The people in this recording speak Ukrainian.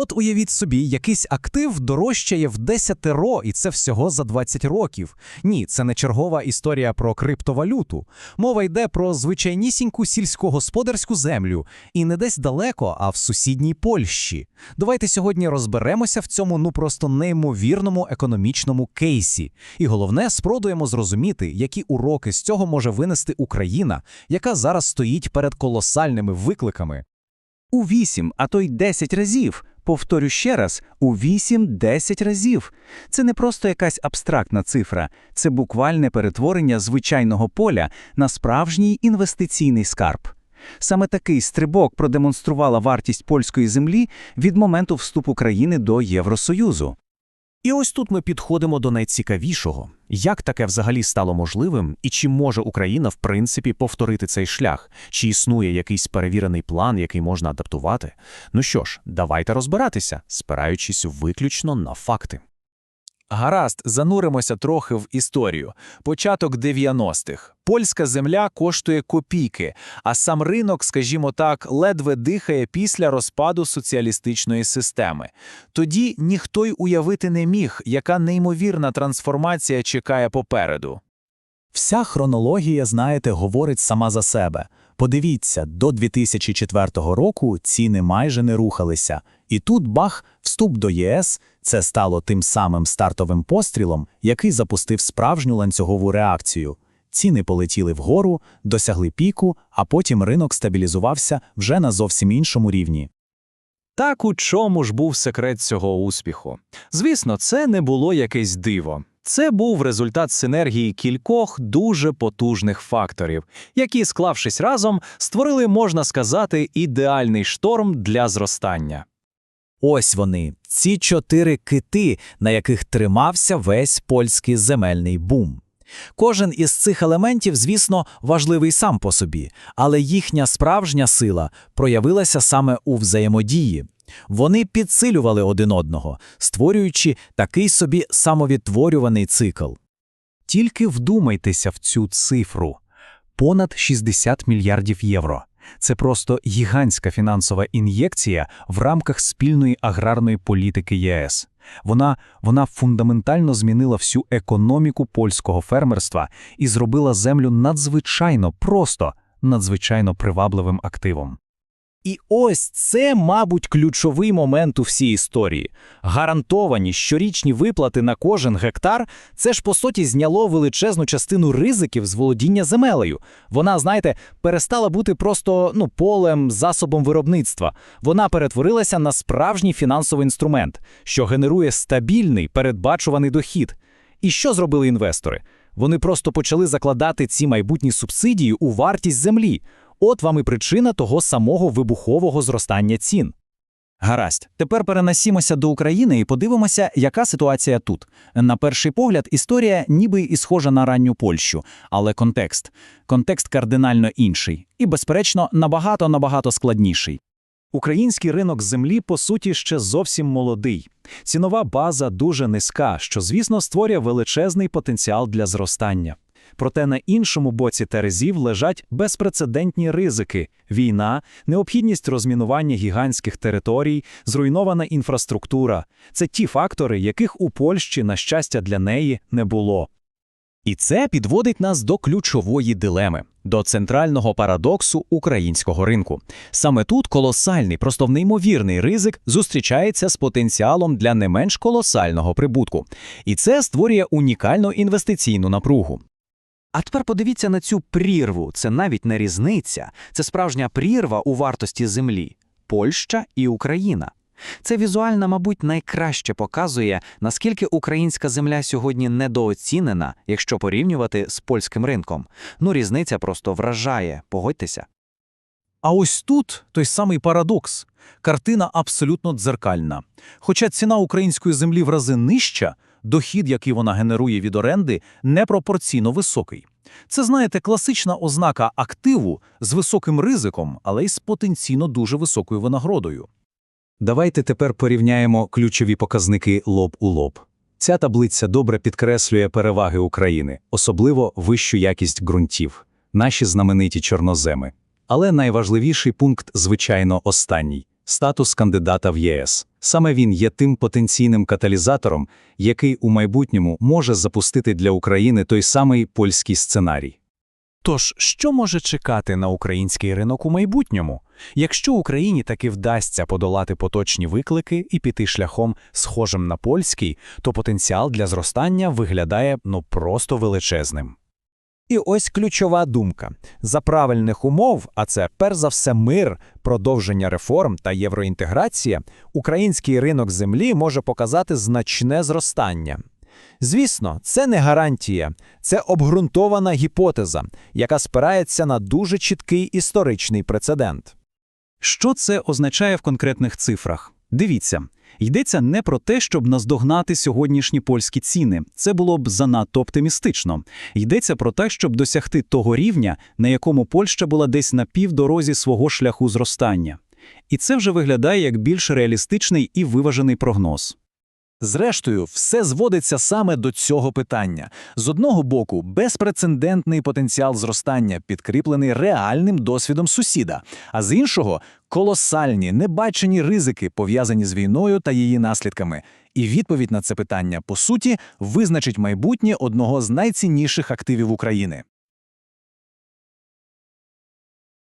От уявіть собі, якийсь актив дорожчає в десятеро, і це всього за 20 років. Ні, це не чергова історія про криптовалюту. Мова йде про звичайнісіньку сільськогосподарську землю, і не десь далеко, а в сусідній Польщі. Давайте сьогодні розберемося в цьому ну просто неймовірному економічному кейсі. І головне, спробуємо зрозуміти, які уроки з цього може винести Україна, яка зараз стоїть перед колосальними викликами. У 8, а то й 10 разів. Повторю ще раз, у 8-10 разів. Це не просто якась абстрактна цифра, це буквальне перетворення звичайного поля на справжній інвестиційний скарб. Саме такий стрибок продемонструвала вартість польської землі від моменту вступу країни до Євросоюзу. І ось тут ми підходимо до найцікавішого: як таке взагалі стало можливим, і чи може Україна в принципі повторити цей шлях, чи існує якийсь перевірений план, який можна адаптувати? Ну що ж, давайте розбиратися, спираючись виключно на факти. Гаразд, зануримося трохи в історію. Початок 90-х. Польська земля коштує копійки, а сам ринок, скажімо так, ледве дихає після розпаду соціалістичної системи. Тоді ніхто й уявити не міг, яка неймовірна трансформація чекає попереду. Вся хронологія, знаєте, говорить сама за себе. Подивіться, до 2004 року ціни майже не рухалися. І тут бах, вступ до ЄС – це стало тим самим стартовим пострілом, який запустив справжню ланцюгову реакцію. Ціни полетіли вгору, досягли піку, а потім ринок стабілізувався вже на зовсім іншому рівні. Так у чому ж був секрет цього успіху? Звісно, це не було якесь диво. Це був результат синергії кількох дуже потужних факторів, які, склавшись разом, створили, можна сказати, ідеальний шторм для зростання. Ось вони, ці чотири кити, на яких тримався весь польський земельний бум. Кожен із цих елементів, звісно, важливий сам по собі, але їхня справжня сила проявилася саме у взаємодії. Вони підсилювали один одного, створюючи такий собі самовідтворюваний цикл. Тільки вдумайтеся в цю цифру понад 60 мільярдів євро. Це просто гігантська фінансова ін'єкція в рамках спільної аграрної політики ЄС. Вона, вона фундаментально змінила всю економіку польського фермерства і зробила землю надзвичайно просто, надзвичайно привабливим активом. І ось це, мабуть, ключовий момент у всій історії. Гарантовані щорічні виплати на кожен гектар це ж по суті зняло величезну частину ризиків з володіння земелею. Вона, знаєте, перестала бути просто ну полем, засобом виробництва. Вона перетворилася на справжній фінансовий інструмент, що генерує стабільний передбачуваний дохід. І що зробили інвестори? Вони просто почали закладати ці майбутні субсидії у вартість землі. От вам і причина того самого вибухового зростання цін. Гаразд, тепер перенесімося до України і подивимося, яка ситуація тут. На перший погляд, історія ніби і схожа на ранню Польщу, але контекст. Контекст кардинально інший і, безперечно, набагато-набагато складніший. Український ринок землі, по суті, ще зовсім молодий. Цінова база дуже низька, що, звісно, створює величезний потенціал для зростання. Проте на іншому боці терезів лежать безпрецедентні ризики: війна, необхідність розмінування гігантських територій, зруйнована інфраструктура це ті фактори, яких у Польщі, на щастя, для неї не було. І це підводить нас до ключової дилеми, до центрального парадоксу українського ринку. Саме тут колосальний, просто неймовірний ризик зустрічається з потенціалом для не менш колосального прибутку. І це створює унікальну інвестиційну напругу. А тепер подивіться на цю прірву. Це навіть не різниця, це справжня прірва у вартості землі Польща і Україна. Це візуально, мабуть, найкраще показує, наскільки українська земля сьогодні недооцінена, якщо порівнювати з польським ринком. Ну, різниця просто вражає, погодьтеся. А ось тут той самий парадокс. Картина абсолютно дзеркальна. Хоча ціна української землі в рази нижча, дохід, який вона генерує від оренди, непропорційно високий. Це, знаєте, класична ознака активу з високим ризиком, але й з потенційно дуже високою винагородою. Давайте тепер порівняємо ключові показники лоб у лоб. Ця таблиця добре підкреслює переваги України, особливо вищу якість ґрунтів, наші знамениті чорноземи. Але найважливіший пункт, звичайно, останній статус кандидата в ЄС. Саме він є тим потенційним каталізатором, який у майбутньому може запустити для України той самий польський сценарій. Тож, що може чекати на український ринок у майбутньому? Якщо Україні таки вдасться подолати поточні виклики і піти шляхом, схожим на польський, то потенціал для зростання виглядає ну просто величезним. І ось ключова думка. За правильних умов, а це перш за все мир, продовження реформ та євроінтеграція, український ринок землі може показати значне зростання. Звісно, це не гарантія, це обґрунтована гіпотеза, яка спирається на дуже чіткий історичний прецедент. Що це означає в конкретних цифрах? Дивіться, йдеться не про те, щоб наздогнати сьогоднішні польські ціни. Це було б занадто оптимістично. Йдеться про те, щоб досягти того рівня, на якому Польща була десь на півдорозі свого шляху зростання. І це вже виглядає як більш реалістичний і виважений прогноз. Зрештою, все зводиться саме до цього питання. З одного боку, безпрецедентний потенціал зростання, підкріплений реальним досвідом сусіда, а з іншого колосальні, небачені ризики, пов'язані з війною та її наслідками. І відповідь на це питання, по суті, визначить майбутнє одного з найцінніших активів України.